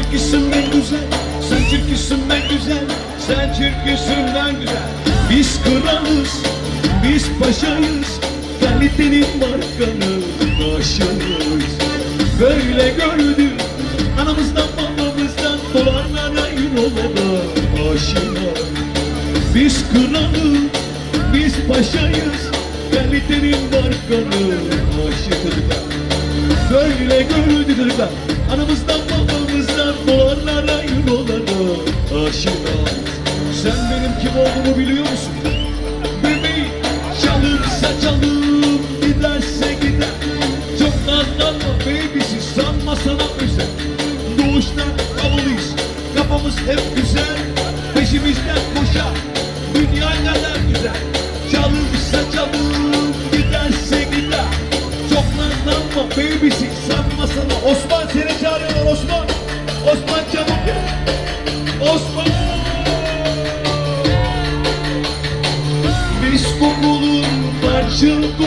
çirkinsin ben güzel Sen çirkinsin ben güzel Sen çirkinsin ben güzel. Biz kralız Biz paşayız Kalitenin markanı Aşığız Böyle gördük Anamızdan babamızdan Dolarlara eurolara Aşığız biz kralı, biz paşayız Kalitenin markanı aşıkız da Böyle gördük da Anamızdan babamızdan dolarlara eurolara aşığız Sen benim kim olduğumu biliyor musun? Bebeğim çalırsa çalım giderse gider. Çok nazlanma babysi sanma sana özel. Doğuştan havalıyız kafamız hep güzel. Peşimizden koşar dünya kadar güzel. Çalırsa çalım giderse gider. Çok nazlanma babysi sanma sana Osman seni Mis kokulun parçalı